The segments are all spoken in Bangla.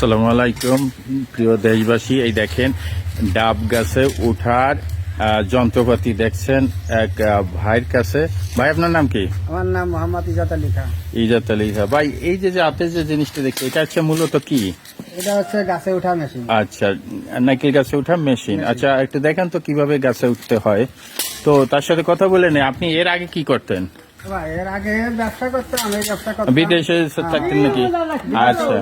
আসসালামু আলাইকুম প্রিয় দেশবাসী এই দেখেন ডাব গাছে উঠার যন্ত্রপাতি দেখছেন এক ভাইয়ের কাছে। ভাই আপনার নাম কি? আমার নাম মোহাম্মদ ইজাত আলী খান ইজাত আলী খাঁ। ভাই এই যে যে হাতে যে জিনিসটা দেখছি এটা হচ্ছে মূলত কি? এটা হচ্ছে গাছে ওঠা মেশিন। আচ্ছা নারকেল গাছে ওঠা মেশিন? আচ্ছা একটু দেখেন তো কীভাবে গাছে উঠতে হয়। তো তার সাথে কথা বলে নেই আপনি এর আগে কি করতেন? এর আগে ব্যবসা করতাম ব্যবসা করতাম। বিদেশে থাকতেন নাকি? আচ্ছা।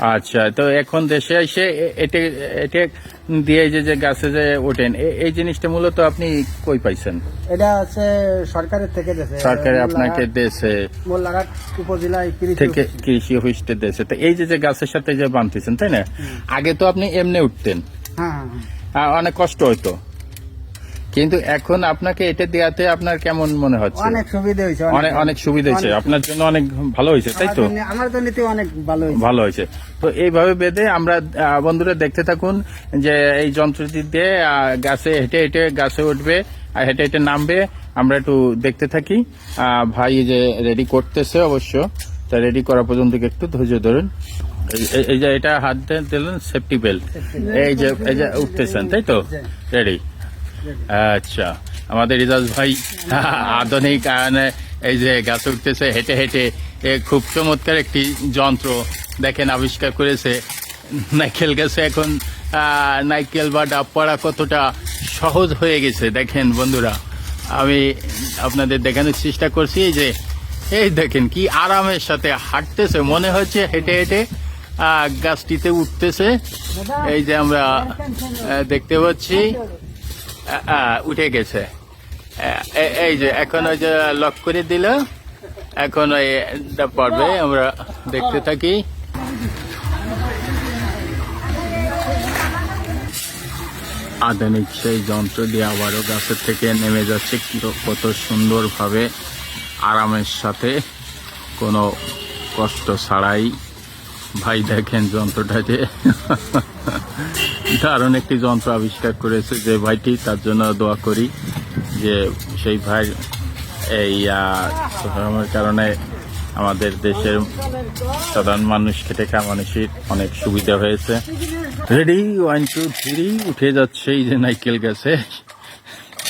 আচ্ছা তো এখন দেশে এসে এটা এটা দিয়ে যে যে গাছে যে ওঠেন এই জিনিসটা মূলত আপনি কই পাইছেন? এটা হচ্ছে সরকারের থেকে দেশে। সরকারে আপনাকে দেশে। মোল্লাঘাট উপজেলায় কৃষি থেকে অফিস। কৃষি অফিসটা দেশে। তো এই যে যে গাছের সাথে যে বানতেছেন তাই না? আগে তো আপনি এমনি উঠতেন। হ্যাঁ হ্যাঁ, হ্যাঁ। অনেক কষ্ট হইতো। কিন্তু এখন আপনাকে এটা দেওয়াতে আপনার কেমন মনে হচ্ছে? অনেক সুবিধা হয়েছে অনেক অনেক সুবিধা হয়েছে। আপনার জন্য অনেক ভালো হয়েছে তাই তো? আমার জন্য অনেক ভালো হয়েছে। ভালো হয়েছে। তো এইভাবে বেঁধে আমরা বন্ধুরা দেখতে থাকুন যে এই যন্ত্রটি দিয়ে গাছে হেঁটে হেঁটে গাছে উঠবে আর হেঁটে হেঁটে নামবে। আমরা একটু দেখতে থাকি। ভাই এই যে রেডি করতেছে অবশ্য। তা রেডি করা পর্যন্ত একটু ধৈর্য ধরুন। এই- যে এটা হাত দিয়ে দিলেন সেফটি বেল্ট এই যে এই যে উঠতেছেন তাই তো? রেডি আচ্ছা আমাদের রিজাজ ভাই আধুনিক এই যে গাছ উঠতেছে, হেঁটে হেঁটে, এ খুব চমৎকার একটি যন্ত্র দেখেন আবিষ্কার করেছে। নাইকেল গাছে এখন নাইকেল বা ডাব পড়া কতটা সহজ হয়ে গেছে, দেখেন বন্ধুরা। আমি আপনাদের দেখানোর চেষ্টা করছি যে, এই দেখেন কি আরামের সাথে হাঁটতেছে, মনে হচ্ছে হেঁটে হেঁটে গাছটিতে উঠতেছে। এই যে আমরা দেখতে পাচ্ছি। উঠে গেছে। এই যে, এখন ওই যে লক করে দিল, এখন ওই পড়বে, আমরা দেখতে থাকি। আধুনিক সেই যন্ত্র দিয়ে আবারও গাছের থেকে নেমে যাচ্ছে কত সুন্দরভাবে আরামের সাথে। কোনো কষ্ট ছাড়াই ভাই দেখেন যন্ত্রটাতে। দারুণ একটি যন্ত্র আবিষ্কার করেছে যে ভাইটি, তার জন্য দোয়া করি যে সেই ভাই এই সংগ্রামের কারণে আমাদের দেশের সাধারণ মানুষ খেটে খাওয়া মানুষের অনেক সুবিধা হয়েছে। রেডি ওয়ান টু থ্রি উঠে যাচ্ছে এই যে নাইকেল গাছে।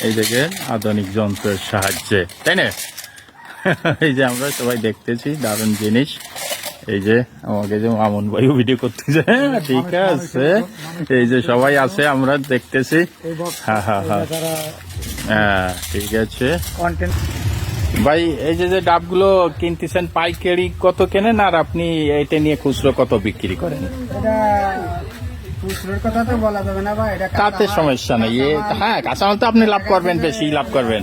এই দেখেন আধুনিক যন্ত্রের সাহায্যে, তাই না? এই যে আমরা সবাই দেখতেছি, দারুণ জিনিস। এই যে আমাকে যে মামুন ভাইও ভিডিও করতেছে। হ্যাঁ, ঠিক আছে। এই যে সবাই আছে আমরা দেখতেছি। হ্যাঁ হ্যাঁ হ্যাঁ। হ্যাঁ ঠিক আছে। ভাই এই যে যে ডাবগুলো কিনতেছেন পাইকারি কত কেনেন? আর আপনি এটা নিয়ে খুচরো কত বিক্রি করেন? এটা কথা তো বলা যাবে না বা এটা তাতে সমস্যা নেই। হ্যাঁ কাঁচামাল তো আপনি লাভ করবেন বেশি লাভ করবেন।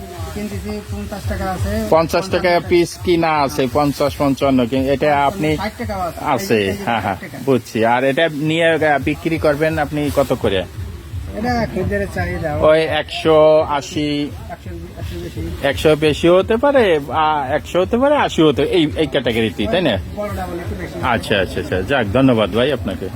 পঞ্চাশ টাকা পিস কিনা আছে পঞ্চাশ পঞ্চান্ন এটা আপনি আছে। হ্যাঁ হ্যাঁ বুঝছি। আর এটা নিয়ে বিক্রি করবেন আপনি কত করে? ওই একশো আশি একশো বেশি হতে পারে একশো হতে পারে আশি হতে এই ক্যাটাগরিতে তাই না? আচ্ছা আচ্ছা আচ্ছা যাক ধন্যবাদ ভাই আপনাকে।